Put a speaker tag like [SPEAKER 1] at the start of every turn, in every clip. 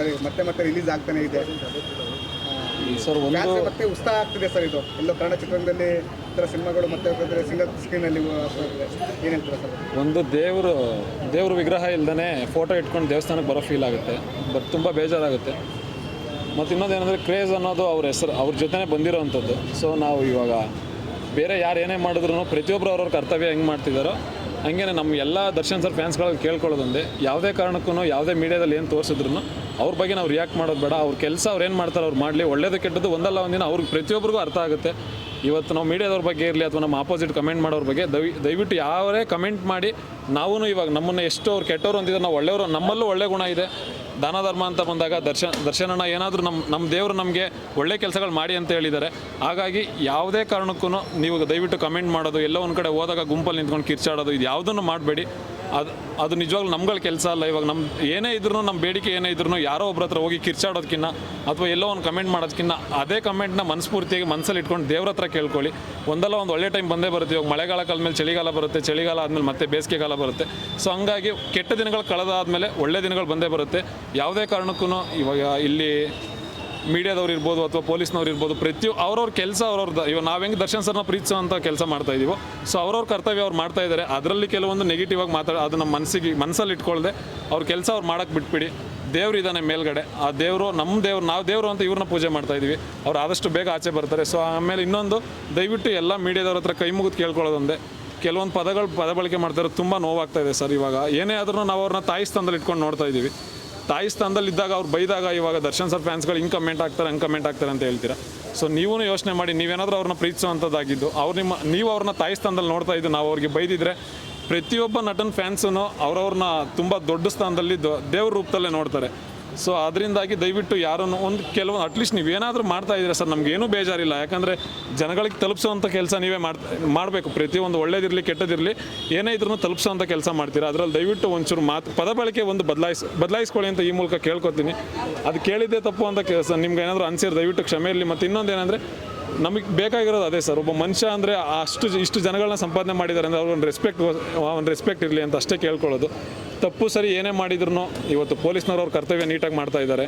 [SPEAKER 1] ಸರಿ ಮತ್ತೆ ಮತ್ತೆ ರಿಲೀಸ್ ಆಗ್ತಾನೆ ಇದೆ.
[SPEAKER 2] ಸರ್ ಒಂದು
[SPEAKER 1] ಮತ್ತೆ ಉತ್ಸಾಹ ಆಗ್ತಿದೆ ಸರ್ ಇದು. ಎಲ್ಲೋ ಕನ್ನಡ ಚಿತ್ರರಂಗದಲ್ಲಿ ಥರ ಸಿನಿಮಾಗಳು ಮತ್ತೆ ಸಿಂಗಲ್ ಸ್ಕ್ರೀನಲ್ಲಿ ಏನು ಹೇಳ್ತೀರಾ ಸರ್?
[SPEAKER 2] ಒಂದು ದೇವರು ದೇವ್ರ ವಿಗ್ರಹ ಇಲ್ದೇ ಫೋಟೋ ಇಟ್ಕೊಂಡು ದೇವಸ್ಥಾನಕ್ಕೆ ಬರೋ ಫೀಲ್ ಆಗುತ್ತೆ. ಬಟ್ ತುಂಬ ಬೇಜಾರಾಗುತ್ತೆ. ಮತ್ತು ಇನ್ನೊಂದೇನೆಂದರೆ ಕ್ರೇಜ್ ಅನ್ನೋದು ಅವ್ರ ಹೆಸರು ಅವ್ರ ಜೊತೆನೇ ಬಂದಿರೋವಂಥದ್ದು ಸೊ ನಾವು ಇವಾಗ ಬೇರೆ ಯಾರು ಏನೇ ಮಾಡಿದ್ರು ಪ್ರತಿಯೊಬ್ಬರು ಅವ್ರವ್ರ ಕರ್ತವ್ಯ ಹೆಂಗೆ ಮಾಡ್ತಿದ್ದಾರೋ ಹಂಗೆ ನಮ್ಮ ಎಲ್ಲ ದರ್ಶನ್ ಸರ್ ಫ್ಯಾನ್ಸ್ಗಳಲ್ಲಿ ಕೇಳ್ಕೊಳ್ಳೋದೊಂದೇ. ಯಾವುದೇ ಕಾರಣಕ್ಕೂ ಯಾವುದೇ ಮೀಡಿಯಾದಲ್ಲಿ ಏನು ತೋರಿಸಿದ್ರು ಅವ್ರ ಬಗ್ಗೆ ನಾವು ರಿಯಾಕ್ಟ್ ಮಾಡೋದು ಬೇಡ. ಅವ್ರ ಕೆಲಸ ಅವ್ರು ಏನು ಮಾಡ್ತಾರೆ ಅವ್ರು ಮಾಡಲಿ. ಒಳ್ಳೇದು ಕೆಟ್ಟದ್ದು ಒಂದಲ್ಲ, ಒಂದಿನ ಅವ್ರಿಗೆ ಪ್ರತಿಯೊಬ್ಬರಿಗೂ ಅರ್ಥ ಆಗುತ್ತೆ. ಇವತ್ತು ನಾವು ಮೀಡಿಯಾದವ್ರ ಬಗ್ಗೆ ಇರಲಿ ಅಥವಾ ನಮ್ಮ ಆಪೋಸಿಟ್ ಕಮೆಂಟ್ ಮಾಡೋರ ಬಗ್ಗೆ ದಯ ದಯವಿಟ್ಟು ಯಾವರೇ ಕಮೆಂಟ್ ಮಾಡಿ ನಾವೂ ಇವಾಗ ನಮ್ಮನ್ನು ಎಷ್ಟು ಅವ್ರು ಕೆಟ್ಟವ್ರು ಅಂತಿದ್ದಾರೆ ನಾವು ಒಳ್ಳೆಯವರು, ನಮ್ಮಲ್ಲೂ ಒಳ್ಳೆ ಗುಣ ಇದೆ. ದಾನ ಧರ್ಮ ಅಂತ ಬಂದಾಗ ದರ್ಶನ, ದರ್ಶನನ ಏನಾದರೂ ನಮ್ಮ ನಮ್ಮ ದೇವರು ನಮಗೆ ಒಳ್ಳೆ ಕೆಲಸಗಳು ಮಾಡಿ ಅಂತ ಹೇಳಿದ್ದಾರೆ. ಹಾಗಾಗಿ ಯಾವುದೇ ಕಾರಣಕ್ಕೂ ನೀವು ದಯವಿಟ್ಟು ಕಮೆಂಟ್ ಮಾಡೋದು, ಎಲ್ಲೋ ಒಂದು ಕಡೆ ಹೋದಾಗ ಗುಂಪಲ್ಲಿ ನಿಂತ್ಕೊಂಡು ಕಿರ್ಚಾಡೋದು ಇದು ಯಾವುದನ್ನು ಮಾಡಬೇಡಿ. ಅದು ಅದು ನಿಜವಾಗ್ಲೂ ನಮ್ಗಳ ಕೆಲಸ ಅಲ್ಲ. ಇವಾಗ ನಮ್ಮ ಏನೇ ಇದ್ರೂ ನಮ್ಮ ಬೇಡಿಕೆ ಏನೇ ಇದ್ರೂ ಯಾರೋ ಒಬ್ರ ಹತ್ರ ಹೋಗಿ ಕಿರ್ಚಾಡೋದಕ್ಕಿಂತ ಅಥವಾ ಎಲ್ಲೋ ಒಂದು ಕಮೆಂಟ್ ಮಾಡೋದಕ್ಕಿಂತ ಅದೇ ಕಮೆಂಟ್ನ ಮನಸ್ಫೂರ್ತಿಯಾಗಿ ಮನಸ್ಸಲ್ಲಿ ಇಟ್ಕೊಂಡು ದೇವ್ರ ಹತ್ರ ಕೇಳ್ಕೊಳ್ಳಿ. ಒಂದಲ್ಲ ಒಂದು ಒಳ್ಳೆ ಟೈಮ್ ಬಂದೇ ಬರುತ್ತೆ. ಇವಾಗ ಮಳೆಗಾಲ ಕಾಲಮೇಲೆ ಚಳಿಗಾಲ ಬರುತ್ತೆ, ಚಳಿಗಾಲ ಆದಮೇಲೆ ಮತ್ತೆ ಬೇಸಿಗೆಗಾಲ ಬರುತ್ತೆ. ಸೊ ಹಂಗಾಗಿ ಕೆಟ್ಟ ದಿನಗಳು ಕಳೆದಾದ್ಮೇಲೆ ಒಳ್ಳೆ ದಿನಗಳು ಬಂದೇ ಬರುತ್ತೆ. ಯಾವುದೇ ಕಾರಣಕ್ಕೂ ಇವಾಗ ಇಲ್ಲಿ ಮೀಡಿಯಾದವ್ರು ಇರ್ಬೋದು ಅಥವಾ ಪೊಲೀಸ್ನವ್ರು ಇರ್ಬೋದು ಪ್ರತಿಯೊ ಅವ್ರವ್ರ ಕೆಲಸ ಅವ್ರವ್ರದ್ದು ಇವಾಗ ನಾವು ಹೆಂಗೆ ದರ್ಶನ್ ಸರ್ನ ಪ್ರೀತಿಸುವಂಥ ಕೆಲಸ ಮಾಡ್ತಾ ಇದೀವೋ, ಸೊ ಅವ್ರವ್ರ ಕರ್ತವ್ಯ ಅವ್ರು ಮಾಡ್ತಾ ಇದ್ದಾರೆ ಅದರಲ್ಲಿ ಕೆಲವೊಂದು ನೆಗೆಟಿವ್ ಆಗಿ ಮಾತಾಡ, ಅದು ನಮ್ಮ ಮನಸ್ಸಿಗೆ ಮನಸ್ಸಲ್ಲಿ ಇಟ್ಕೊಳ್ಳದೆ ಅವ್ರ ಕೆಲಸ ಅವ್ರು ಮಾಡೋಕ್ಕೆ ಬಿಟ್ಬಿಡಿ. ದೇವ್ರು ಇದ್ದಾನೆ ಮೇಲ್ಗಡೆ. ಆ ದೇವರು ನಮ್ಮ ದೇವ್ರು, ನಾವು ದೇವರು ಅಂತ ಇವ್ರನ್ನ ಪೂಜೆ ಮಾಡ್ತಾ ಇದೀವಿ. ಅವ್ರು ಆದಷ್ಟು ಬೇಗ ಆಚೆ ಬರ್ತಾರೆ. ಸೊ ಆಮೇಲೆ ಇನ್ನೊಂದು, ದಯವಿಟ್ಟು ಎಲ್ಲ ಮೀಡಿಯಾದವ್ರ ಹತ್ರ ಕೈ ಮುಗಿದು ಕೇಳ್ಕೊಳ್ಳೋದೊಂದೇ ಕೆಲವೊಂದು ಪದಗಳು ಪದ ಬಳಕೆ ಮಾಡ್ತಾರೆ ತುಂಬ ನೋವಾಗ್ತಾ ಇದೆ ಸರ್ ಇವಾಗ. ಏನೇ ಆದರೂ ನಾವು ಅವ್ರನ್ನ ತಾಯಿ ಸ್ಥಾನದಲ್ಲಿ ಇಟ್ಕೊಂಡು ನೋಡ್ತಾ ಇದ್ದೀವಿ ತಾಯಿ ಸ್ಥಾನದಲ್ಲಿ ಇದ್ದಾಗ ಅವ್ರು ಬೈದಾಗ ಇವಾಗ ದರ್ಶನ್ ಸರ್ ಫ್ಯಾನ್ಸ್ಗಳು ಹಿಂಗೆ ಕಮೆಂಟ್ ಆಗ್ತಾರೆ ಹಂಗೆ ಕಮೆಂಟ್ ಆಗ್ತಾರೆ ಅಂತ ಹೇಳ್ತೀರಾ? ಸೊ ನೀವೂ ಯೋಚನೆ ಮಾಡಿ, ನೀವೇನಾದರೂ ಅವ್ರನ್ನ ಪ್ರೀತಿಸುವಂಥದ್ದಾಗಿದ್ದು, ಅವ್ರು ನಿಮ್ಮ, ನೀವು ಅವ್ರನ್ನ ತಾಯಿ ಸ್ಥಾನದಲ್ಲಿ ನೋಡ್ತಾ ಇದ್ದು ನಾವು ಅವ್ರಿಗೆ ಬೈದಿದ್ರೆ ಪ್ರತಿಯೊಬ್ಬ ನಟನ ಫ್ಯಾನ್ಸೂ ಅವ್ರವ್ರನ್ನ ತುಂಬ ದೊಡ್ಡ ಸ್ಥಾನದಲ್ಲಿ ದೇವ್ರ ರೂಪದಲ್ಲೇ ನೋಡ್ತಾರೆ. ಸೊ ಅದರಿಂದಾಗಿ ದಯವಿಟ್ಟು ಯಾರನ್ನು ಒಂದು ಕೆಲವೊಂದು ಅಟ್ಲೀಸ್ಟ್ ನೀವೇನಾದರೂ ಮಾಡ್ತಾ ಇದ್ದೀರಾ ಸರ್ ನಮಗೇನೂ ಬೇಜಾರಿಲ್ಲ. ಯಾಕಂದರೆ ಜನಗಳಿಗೆ ತಲುಪಿಸೋವಂಥ ಕೆಲಸ ನೀವೇ ಮಾಡ್ ಮಾಡಬೇಕು. ಪ್ರತಿಯೊಂದು ಒಳ್ಳೇದಿರಲಿ, ಕೆಟ್ಟದಿರಲಿ, ಏನೇ ಇದ್ರೂ ತಲುಪಿಸೋವಂಥ ಕೆಲಸ ಮಾಡ್ತೀರಾ. ಅದರಲ್ಲಿ ದಯವಿಟ್ಟು ಒಂಚೂರು ಮಾತು ಪದ ಬಳಕೆ ಒಂದು ಬದಲಾಯಿಸ್, ಬದಲಾಯಿಸ್ಕೊಳ್ಳಿ ಅಂತ ಈ ಮೂಲಕ ಕೇಳ್ಕೊತೀನಿ. ಅದು ಕೇಳಿದ್ದೆ ತಪ್ಪು ಅಂತ ಕೆಲಸ ನಿಮ್ಗೆ ಏನಾದರೂ ಅನ್ಸಿದ್ರೆ ದಯವಿಟ್ಟು ಕ್ಷಮೆ ಇರಲಿ. ಮತ್ತು ಇನ್ನೊಂದು ಏನಂದರೆ ನಮಗೆ ಬೇಕಾಗಿರೋದು ಅದೇ ಸರ್. ಒಬ್ಬ ಮನುಷ್ಯ ಅಂದರೆ ಅಷ್ಟು ಇಷ್ಟು ಜನಗಳನ್ನ ಸಂಪಾದನೆ ಮಾಡಿದ್ದಾರೆ ಅಂದರೆ ಅವ್ರಿಗೆ ಒಂದು ರೆಸ್ಪೆಕ್ಟ್ ಒಂದು ರೆಸ್ಪೆಕ್ಟ್ ಇರಲಿ ಅಂತ ಅಷ್ಟೇ ಕೇಳ್ಕೊಳ್ಳೋದು. ತಪ್ಪು ಸರಿ ಏನೇ ಮಾಡಿದ್ರು ಇವತ್ತು ಪೊಲೀಸ್ನವ್ರು ಅವ್ರ ಕರ್ತವ್ಯ ನೀಟಾಗಿ ಮಾಡ್ತಾ ಇದ್ದಾರೆ.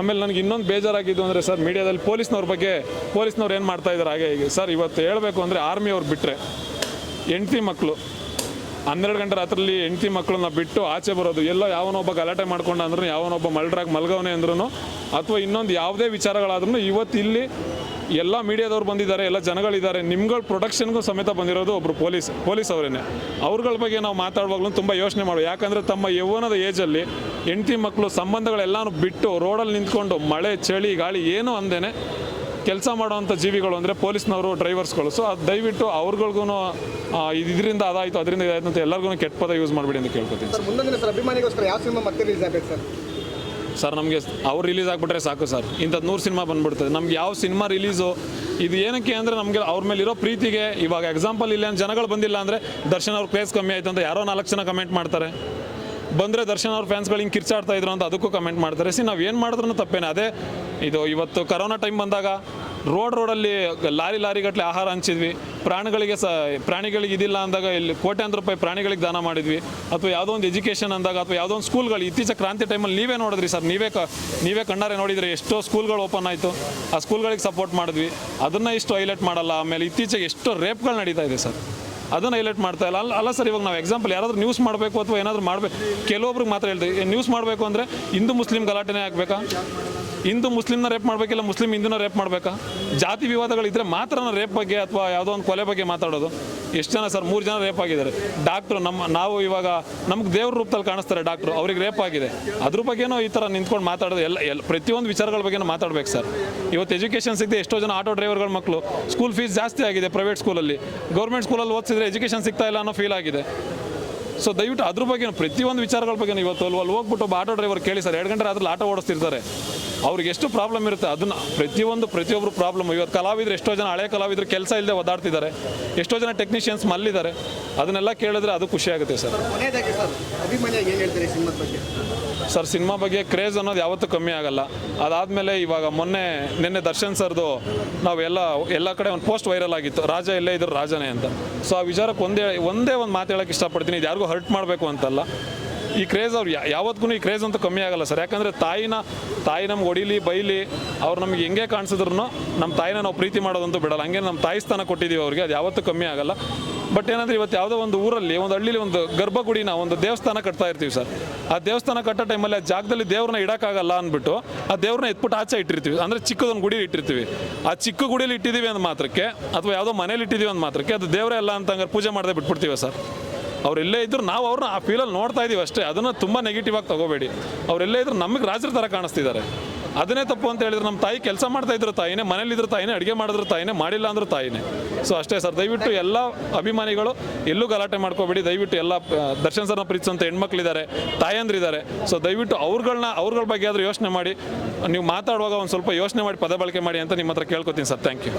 [SPEAKER 2] ಆಮೇಲೆ ನನಗೆ ಇನ್ನೊಂದು ಬೇಜಾರಾಗಿದ್ದು ಅಂದರೆ ಸರ್, ಮೀಡಿಯಾದಲ್ಲಿ ಪೊಲೀಸ್ನವ್ರ ಬಗ್ಗೆ ಪೊಲೀಸ್ನವ್ರು ಏನು ಮಾಡ್ತಾ ಇದ್ದಾರೆ ಹಾಗೆ ಹೀಗೆ. ಸರ್, ಇವತ್ತು ಹೇಳಬೇಕು ಅಂದರೆ ಆರ್ಮಿಯವ್ರು ಬಿಟ್ಟರೆ ಹೆಂಡ್ತಿ ಮಕ್ಕಳು ಹನ್ನೆರಡು ಗಂಟೆ ರಾತ್ರಿಲಿ ಹೆಂಡ್ತಿ ಮಕ್ಕಳನ್ನ ಬಿಟ್ಟು ಆಚೆ ಬರೋದು, ಎಲ್ಲೋ ಯಾವನೊಬ್ಬ ಗಲಾಟೆ ಮಾಡ್ಕೊಂಡ ಅಂದ್ರೂ ಯಾವನೊಬ್ಬ ಮಲ್ಡ್ರಾಗಿ ಮಲ್ಗವನೇ ಅಂದ್ರೂ ಅಥವಾ ಇನ್ನೊಂದು ಯಾವುದೇ ವಿಚಾರಗಳಾದ್ರೂ ಇವತ್ತು ಇಲ್ಲಿ ಎಲ್ಲ ಮೀಡಿಯಾದವ್ರು ಬಂದಿದ್ದಾರೆ, ಎಲ್ಲ ಜನಗಳಿದ್ದಾರೆ, ನಿಮ್ಗಳ ಪ್ರೊಡಕ್ಷನ್ಗೂ ಸಮೇತ ಬಂದಿರೋದು ಒಬ್ಬರು ಪೊಲೀಸ್ ಪೊಲೀಸ್ ಅವರೇನೆ. ಅವ್ರಗಳ ಬಗ್ಗೆ ನಾವು ಮಾತಾಡುವಾಗಲೂ ತುಂಬ ಯೋಚನೆ ಮಾಡುವ. ಯಾಕಂದರೆ ತಮ್ಮ ಯೌವನದ ಏಜಲ್ಲಿ ಹೆಂಡತಿ ಮಕ್ಕಳು ಸಂಬಂಧಗಳೆಲ್ಲನೂ ಬಿಟ್ಟು ರೋಡಲ್ಲಿ ನಿಂತ್ಕೊಂಡು ಮಳೆ, ಚಳಿ, ಗಾಳಿ ಏನು ಅಂದೇನೆ ಕೆಲಸ ಮಾಡುವಂಥ ಜೀವಿಗಳು ಅಂದರೆ ಪೊಲೀಸ್ನವರು, ಡ್ರೈವರ್ಸ್ಗಳು. ಸೊ ಅದು ದಯವಿಟ್ಟು ಅವ್ರಗಳಿಗೂ ಇದರಿಂದ ಅದಾಯಿತು, ಅದರಿಂದ ಇದಾಯಿತು ಅಂತ ಎಲ್ಲರಿಗೂ ಕೆಟ್ಟ ಪದ ಯೂಸ್ ಮಾಡಿಬಿಡಿ ಅಂತ ಕೇಳ್ಕೊತೀನಿ.
[SPEAKER 1] ಸರ್ ಮುಂದೊಂದಿನ ಸರ್, ಅಭಿಮಾನಿಗೋಸ್ಕರ ಯಾವ ಸಿನಿಮಾ ಮತ್ತೆ ರಿಲೀಸ್ ಆಗಬೇಕು ಸರ್?
[SPEAKER 2] ಸರ್, ನಮಗೆ ಅವ್ರು ರಿಲೀಸ್ ಆಗಿಬಿಟ್ರೆ ಸಾಕು ಸರ್. ಇಂಥದ್ದು ನೂರು ಸಿನಿಮಾ ಬಂದ್ಬಿಡ್ತದೆ. ನಮ್ಗೆ ಯಾವ ಸಿನಿಮಾ ರಿಲೀಸು ಇದು ಏನಕ್ಕೆ ಅಂದರೆ ನಮಗೆ ಅವ್ರ ಮೇಲೆ ಇರೋ ಪ್ರೀತಿಗೆ ಇವಾಗ ಎಕ್ಸಾಂಪಲ್ ಇಲ್ಲ ಜನಗಳು ಬಂದಿಲ್ಲ ಅಂದರೆ ದರ್ಶನ್ ಅವ್ರ ಕ್ರೇಸ್ ಕಮ್ಮಿ ಆಯಿತು ಅಂತ ಯಾರೋ ನಾಲ್ಕು ಜನ ಕಮೆಂಟ್ ಮಾಡ್ತಾರೆ. ಬಂದರೆ ದರ್ಶನ್ ಅವ್ರ ಫ್ಯಾನ್ಸ್ಗಳು ಹಿಂಗೆ ಕಿರ್ಚಾಡ್ತಾ ಇದ್ರು ಅಂತ ಅದಕ್ಕೂ ಕಮೆಂಟ್ ಮಾಡ್ತಾರೆ. ಸಿ, ನಾವು ಏನು ಮಾಡಿದ್ರೂ ತಪ್ಪೇನೆ. ಅದೇ, ಇದು ಇವತ್ತು ಕರೋನಾ ಟೈಮ್ ಬಂದಾಗ ರೋಡ್ ರೋಡಲ್ಲಿ ಲಾರಿ ಲಾರಿಗಟ್ಟಲೆ ಆಹಾರ ಹಂಚಿದ್ವಿ. ಪ್ರಾಣಿಗಳಿಗೆ ಸ, ಪ್ರಾಣಿಗಳಿಗೆ ಇದಿಲ್ಲ ಅಂದಾಗ ಇಲ್ಲಿ ಕೋಟ್ಯಾಂತರ ರೂಪಾಯಿ ಪ್ರಾಣಿಗಳಿಗೆ ದಾನ ಮಾಡಿದ್ವಿ. ಅಥವಾ ಯಾವುದೋ ಒಂದು ಎಜುಕೇಷನ್ ಅಂದಾಗ ಅಥವಾ ಯಾವುದೋ ಒಂದು ಸ್ಕೂಲ್ಗಳು, ಇತ್ತೀಚೆ ಕ್ರಾಂತಿ ಟೈಮಲ್ಲಿ ನೀವೇ ನೋಡಿದ್ರಿ ಸರ್. ನೀವೇ ಕ, ನೀವೇ ಕಣ್ಣಾರೆ ನೋಡಿದ್ರಿ ಎಷ್ಟೋ ಸ್ಕೂಲ್ಗಳು ಓಪನ್ ಆಯಿತು. ಆ ಸ್ಕೂಲ್ಗಳಿಗೆ ಸಪೋರ್ಟ್ ಮಾಡಿದ್ವಿ. ಅದನ್ನು ಇಷ್ಟು ಹೈಲೈಟ್ ಮಾಡಲ್ಲ. ಆಮೇಲೆ ಇತ್ತೀಚೆಗೆ ಎಷ್ಟೋ ರೇಪ್ಗಳು ನಡೀತಾ ಇದೆ ಸರ್. ಅದನ್ನು ಹೈಲೈಟ್ ಮಾಡ್ತಾ ಇಲ್ಲ. ಅಲ್ಲ ಅಲ್ಲ ಸರ್, ಇವಾಗ ನಾವು ಎಕ್ಸಾಂಪಲ್ ಯಾರಾದರೂ ನ್ಯೂಸ್ ಮಾಡಬೇಕು ಅಥವಾ ಏನಾದರೂ ಮಾಡಬೇಕು ಕೆಲವೊಬ್ರಿಗೆ ಮಾತ್ರ ಹೇಳ್ತೀವಿ ನ್ಯೂಸ್ ಮಾಡಬೇಕು ಅಂದರೆ ಹಿಂದೂ ಮುಸ್ಲಿಂ ಗಲಾಟೆನೇ ಆಗಬೇಕಾ? ಹಿಂದೂ ಮುಸ್ಲಿಮ್ನ ರೇಪ್ ಮಾಡಬೇಕಿಲ್ಲ ಮುಸ್ಲಿಂ ಹಿಂದೂನ ರೇಪ್ ಮಾಡಬೇಕಾ? ಜಾತಿ ವಿವಾದಗಳಿದ್ರೆ ಮಾತ್ರ ರೇಪ್ ಬಗ್ಗೆ ಅಥವಾ ಯಾವುದೋ ಒಂದು ಕೊಲೆ ಬಗ್ಗೆ ಮಾತಾಡೋದು. ಎಷ್ಟು ಜನ ಸರ್? ಮೂರು ಜನ ರೇಪ್ ಆಗಿದ್ದಾರೆ. ಡಾಕ್ಟ್ರು ನಮ್ಮ, ನಾವು ಇವಾಗ ನಮ್ಗೆ ದೇವ್ರ ರೂಪದಲ್ಲಿ ಕಾಣಿಸ್ತಾರೆ ಡಾಕ್ಟ್ರು. ಅವ್ರಿಗೆ ರೇಪ್ ಆಗಿದೆ. ಅದ್ರ ಬಗ್ಗೆನೂ ಈ ಥರ ನಿಂತ್ಕೊಂಡು ಮಾತಾಡೋದು ಎಲ್ಲ ಎಲ್ಲ, ಪ್ರತಿಯೊಂದು ವಿಚಾರಗಳ ಬಗ್ಗೆನೂ ಮಾತಾಡ್ಬೇಕು ಸರ್. ಇವತ್ತು ಎಜುಕೇಷನ್ ಸಿಗದೆ ಎಷ್ಟೋ ಜನ ಆಟೋ ಡ್ರೈವರ್ಗಳ ಮಕ್ಕಳು ಸ್ಕೂಲ್ ಫೀಸ್ ಜಾಸ್ತಿ ಆಗಿದೆ ಪ್ರೈವೇಟ್ ಸ್ಕೂಲಲ್ಲಿ ಗೌರ್ಮೆಂಟ್ ಸ್ಕೂಲಲ್ಲಿ ಓದಿಸಿದ್ರೆ ಎಜುಕೇಷನ್ ಸಿಗ್ತಾ ಇಲ್ಲ ಅನ್ನೋ ಫೀಲ್ ಆಗಿದೆ. ಸೊ ದಯವಿಟ್ಟು ಅದ್ರ ಬಗ್ಗೆ ಪ್ರತಿಯೊಂದು ವಿಚಾರಗಳ ಬಗ್ಗೆ ಇವತ್ತು ಅಲ್ಲಿ ಹೋಗ್ಬಿಟ್ಟು ಒಬ್ಬ ಆಟೋ ಡ್ರೈವರ್ ಕೇಳಿ ಸರ್, ಎರಡು ಗಂಟೆ ಆದ್ರಲ್ಲಿ ಆಟೋ ಓಡಿಸ್ತಿರ್ತಾರೆ. ಅವ್ರಿಗೆ ಎಷ್ಟು ಪ್ರಾಬ್ಲಮ್ ಇರುತ್ತೆ ಅದನ್ನ ಪ್ರತಿಯೊಂದು ಪ್ರತಿಯೊಬ್ಬರು ಪ್ರಾಬ್ಲಮ್ ಇವತ್ತು ಕಲಾವಿದ್ರು ಎಷ್ಟೋ ಜನ ಹಳೆ ಕಲಾವಿದ್ರು ಕೆಲಸ ಇಲ್ಲದೆ ಓದಾಡ್ತಿದ್ದಾರೆ ಎಷ್ಟೋ ಜನ ಟೆಕ್ನಿಷಿಯನ್ಸ್ ಮಲ್ಲಿದ್ದಾರೆ. ಅದನ್ನೆಲ್ಲ ಕೇಳಿದ್ರೆ ಅದು ಖುಷಿ ಆಗುತ್ತೆ ಸರ್.
[SPEAKER 1] ಸರ್
[SPEAKER 2] ಸಿನಿಮಾ ಬಗ್ಗೆ ಕ್ರೇಜ್ ಅನ್ನೋದು ಯಾವತ್ತೂ ಕಮ್ಮಿ ಆಗಲ್ಲ. ಅದಾದಮೇಲೆ ಇವಾಗ ಮೊನ್ನೆ ನಿನ್ನೆ ದರ್ಶನ್ ಸರ್ದು ನಾವೆಲ್ಲ ಎಲ್ಲ ಕಡೆ ಒಂದು ಪೋಸ್ಟ್ ವೈರಲ್ ಆಗಿತ್ತು. ರಾಜ ಎಲ್ಲೇ ಇದ್ರು ರಾಜನೇ ಅಂತ. ಸೊ ಆ ವಿಚಾರಕ್ಕೆ ಒಂದೇ ಒಂದೇ ಒಂದು ಮಾತು ಹೇಳೋಕ್ಕೆ ಇಷ್ಟಪಡ್ತೀನಿ. ಇದು ಯಾರಿಗೂ ಹರ್ಟ್ ಮಾಡಬೇಕು ಅಂತಲ್ಲ. ಈ ಕ್ರೇಜ್ ಅವ್ರು ಯಾವತ್ತಿಗೂ ಈ ಕ್ರೇಜ್ ಅಂತೂ ಕಮ್ಮಿ ಆಗಲ್ಲ ಸರ್. ಯಾಕಂದರೆ ತಾಯಿನ, ತಾಯಿ ನಮ್ಗೆ ಹೊಡಿಲಿ, ಬೈಲಿ, ಅವ್ರು ನಮ್ಗೆ ಹೆಂಗೆ ಕಾಣಿಸಿದ್ರು ನಮ್ಮ ತಾಯಿನ ನಾವು ಪ್ರೀತಿ ಮಾಡೋದಂತೂ ಬಿಡಲ್ಲ. ಹಂಗೆ ನಮ್ಮ ತಾಯಿ ಸ್ಥಾನ ಕೊಟ್ಟಿದ್ದೀವಿ ಅವ್ರಿಗೆ, ಅದು ಯಾವತ್ತೂ ಕಮ್ಮಿ ಆಗಲ್ಲ. ಬಟ್ ಏನಂದ್ರೆ ಇವತ್ತು ಯಾವುದೋ ಒಂದು ಊರಲ್ಲಿ, ಒಂದು ಹಳ್ಳಿಲಿ ಒಂದು ಗರ್ಭಗುಡಿನ ಒಂದು ದೇವಸ್ಥಾನ ಕಟ್ತಾ ಇರ್ತೀವಿ ಸರ್. ಆ ದೇವಸ್ಥಾನ ಕಟ್ಟೋ ಟೈಮಲ್ಲಿ ಆ ಜಾಗದಲ್ಲಿ ದೇವ್ರನ್ನ ಇಡೋಕ್ಕಾಗಲ್ಲ ಅಂದ್ಬಿಟ್ಟು ಆ ದೇವ್ರನ್ನ ಎತ್ಬಿಟ್ಟು ಆಚೆ ಇಟ್ಟಿರ್ತೀವಿ. ಅಂದರೆ ಚಿಕ್ಕದೊಂದು ಗುಡಿ ಇಟ್ಟಿರ್ತೀವಿ. ಆ ಚಿಕ್ಕ ಗುಡಿಲಿ ಇಟ್ಟಿದ್ದೀವಿ ಅಂದ ಮಾತ್ರಕ್ಕೆ, ಅಥವಾ ಯಾವುದೋ ಮನೇಲಿ ಇಟ್ಟಿದ್ದೀವಿ ಅಂದ ಮಾತ್ರಕ್ಕೆ ಅದು ದೇವರೇ ಅಲ್ಲ ಅಂತ ಹಂಗಾರೆ ಪೂಜೆ ಮಾಡದೆ ಬಿಟ್ಬಿಡ್ತೀವಿ ಸರ್. ಅವರೆಲ್ಲೇ ಇದ್ರು ನಾವು ಅವ್ರನ್ನ ಆ ಫೀಲಲ್ಲಿ ನೋಡ್ತಾ ಇದ್ದೀವಿ ಅಷ್ಟೇ. ಅದನ್ನು ತುಂಬ ನೆಗೆಟಿವ್ ಆಗಿ ತಗೋಬೇಡಿ. ಅವರೆಲ್ಲೇ ಇದ್ರು ನಮಗೆ ರಾಜರ ಥರ ಕಾಣಿಸ್ತಿದ್ದಾರೆ. ಅದನ್ನೇ ತಪ್ಪು ಅಂತ ಹೇಳಿದ್ರೆ ನಮ್ಮ ತಾಯಿ ಕೆಲಸ ಮಾಡ್ತಾ ಇದ್ರು ತಾಯಿನೇ ಮನೇಲಿದ್ರು ತಾಯಿನೇ, ಅಡುಗೆ ಮಾಡಿದ್ರು ತಾಯಿನೇ, ಮಾಡಿಲ್ಲ ಅಂದ್ರೂ ತಾಯಿನೇ. ಸೊ ಅಷ್ಟೇ ಸರ್, ದಯವಿಟ್ಟು ಎಲ್ಲ ಅಭಿಮಾನಿಗಳು ಎಲ್ಲೂ ಗಲಾಟೆ ಮಾಡ್ಕೋಬೇಡಿ. ದಯವಿಟ್ಟು ಎಲ್ಲ ದರ್ಶನ್ ಸರ್ನ ಪ್ರೀತಿಸುವಂಥ ಹೆಣ್ಮಕ್ಳಿದ್ದಾರೆ, ತಾಯಂದ್ರಿದ್ದಾರೆ. ಸೊ ದಯವಿಟ್ಟು ಅವ್ರುಗಳನ್ನ ಅವ್ರಗಳ ಬಗ್ಗೆ ಆದರೂ ಯೋಚನೆ ಮಾಡಿ. ನೀವು ಮಾತಾಡುವಾಗ ಒಂದು ಸ್ವಲ್ಪ ಯೋಚನೆ ಮಾಡಿ, ಪದ ಬಳಕೆ ಮಾಡಿ ಅಂತ ನಿಮ್ಮ ಹತ್ರ ಕೇಳ್ಕೊತೀನಿ ಸರ್. Thank you